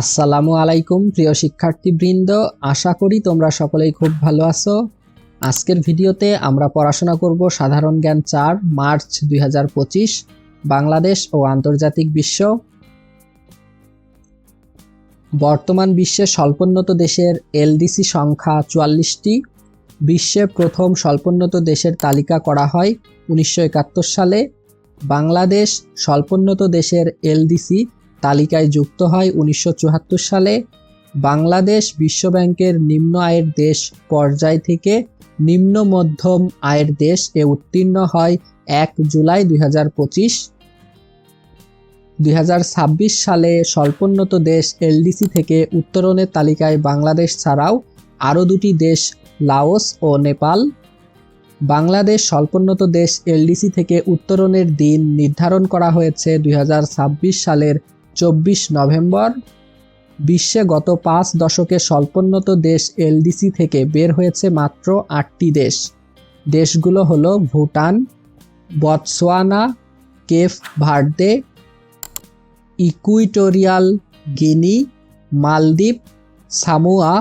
আসসালামু আলাইকুম, প্রিয় শিক্ষার্থীবৃন্দ। আশা করি তোমরা সকলেই খুব ভালো আছো। আজকের ভিডিওতে আমরা পড়াশোনা করব সাধারণ জ্ঞান চার, মার্চ দুই হাজার পঁচিশ, বাংলাদেশ ও আন্তর্জাতিক বিশ্ব। বর্তমান বিশ্বে স্বল্পোন্নত দেশের এলডিসি সংখ্যা চুয়াল্লিশটি। বিশ্বে প্রথম স্বল্পোন্নত দেশের তালিকা করা হয় উনিশশো একাত্তর সালে। বাংলাদেশ স্বল্পোন্নত দেশের এলডিসি তালিকায় যুক্ত হয় উনিশশো চুয়াত্তর সালে বাংলাদেশ বিশ্বব্যাংকের নিম্ন আয়ের দেশ পর্যায় থেকে নিম্ন মধ্যম আয়ের দেশ এ উত্তীর্ণ হয় এক জুলাই দুই হাজার পঁচিশ। দুই সালে স্বল্পোন্নত দেশ এলডিসি থেকে উত্তরণের তালিকায় বাংলাদেশ ছাড়াও আরও দুটি দেশ লাওস ও নেপাল। বাংলাদেশ স্বল্পোন্নত দেশ এলডিসি থেকে উত্তরণের দিন নির্ধারণ করা হয়েছে দুই হাজার ছাব্বিশ সালের চব্বিশ নভেম্বর বিশ্বে গত পাঁচ দশকে স্বল্পোন্নত দেশ এলডিসি থেকে বের হয়েছে মাত্র আটটি দেশ। দেশগুলো হলো Bhutan Botswana Cape Verde, Equatorial Guinea, মালদ্বীপ, Samoa,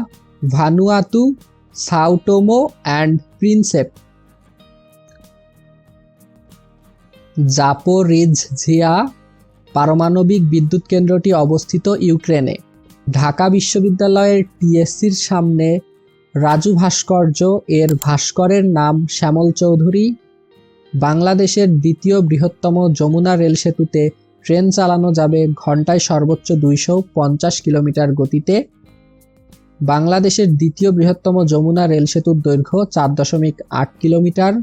Vanuatu Sao Tome and Principe. Zaporizhzhia পারমাণবিক বিদ্যুৎ কেন্দ্রটি অবস্থিত ইউক্রেনে। ঢাকা বিশ্ববিদ্যালয়ের টিএসসির সামনে রাজু ভাস্কর্য, এর ভাস্করের নাম শ্যামল চৌধুরী। বাংলাদেশের দ্বিতীয় বৃহত্তম যমুনা রেল সেতুতে ট্রেন চালানো যাবে ঘন্টায় সর্বোচ্চ দুইশো পঞ্চাশ কিলোমিটার গতিতে। বাংলাদেশের দ্বিতীয় বৃহত্তম যমুনা রেল সেতুর দৈর্ঘ্য চার দশমিক আট কিলোমিটার।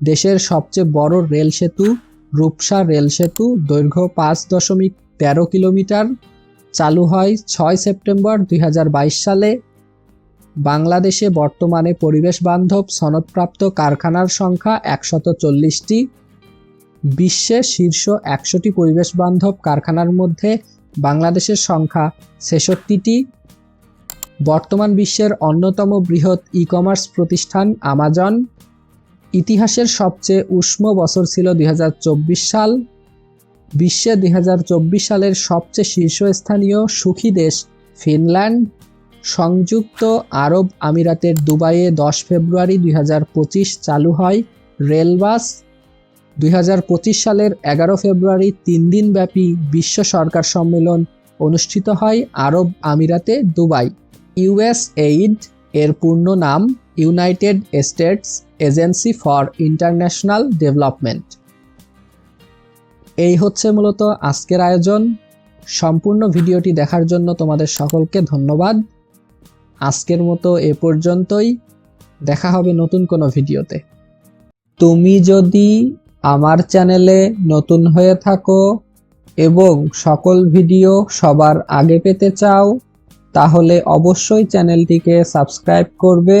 দেশের সবচেয়ে বড় রেল সেতু রূপসা রেল সেতু দৈর্ঘ্য পাঁচ দশমিক তেরো কিলোমিটার, চালু হয় ছয় সেপ্টেম্বর দু হাজার বাইশ সালে। বাংলাদেশে বর্তমানে পরিবেশ বান্ধব সনদপ্রাপ্ত কারখানার সংখ্যা একশত চল্লিশটি। বিশ্বে শীর্ষ একশোটি পরিবেশ বান্ধব কারখানার মধ্যে বাংলাদেশের সংখ্যা ছেষট্টিটি। বর্তমান বিশ্বের অন্যতম বৃহৎ ই কমার্স প্রতিষ্ঠান আমাজন। ইতিহাসের সবচেয়ে উষ্ম বছর ছিল দুই হাজার চব্বিশ সাল। বিশ্বে দুই হাজার চব্বিশ সালের সবচেয়ে শীর্ষস্থানীয় সুখী দেশ ফিনল্যান্ড। সংযুক্ত আরব আমিরাতের দুবাইয়ে দশ ফেব্রুয়ারি দুই হাজার পঁচিশ চালু হয় রেলবাস দুই হাজার পঁচিশ সালের এগারো ফেব্রুয়ারি তিন দিনব্যাপী বিশ্ব সরকার সম্মেলন অনুষ্ঠিত হয় আরব আমিরাতে দুবাই। ইউএস এইড এর পূর্ণ নাম। United States Agency for International Development এই হচ্ছে মূলত আজকের আয়োজন। সম্পূর্ণ ভিডিওটি দেখার জন্য তোমাদের সকলকে ধন্যবাদ। আজকের মতো এ পর্যন্তই। দেখা হবে নতুন কোনো ভিডিওতে। তুমি যদি আমার চ্যানেলে নতুন হয়ে থাকো এবং সকল ভিডিও সবার আগে পেতে চাও, তাহলে অবশ্যই চ্যানেলটিকে সাবস্ক্রাইব করবে।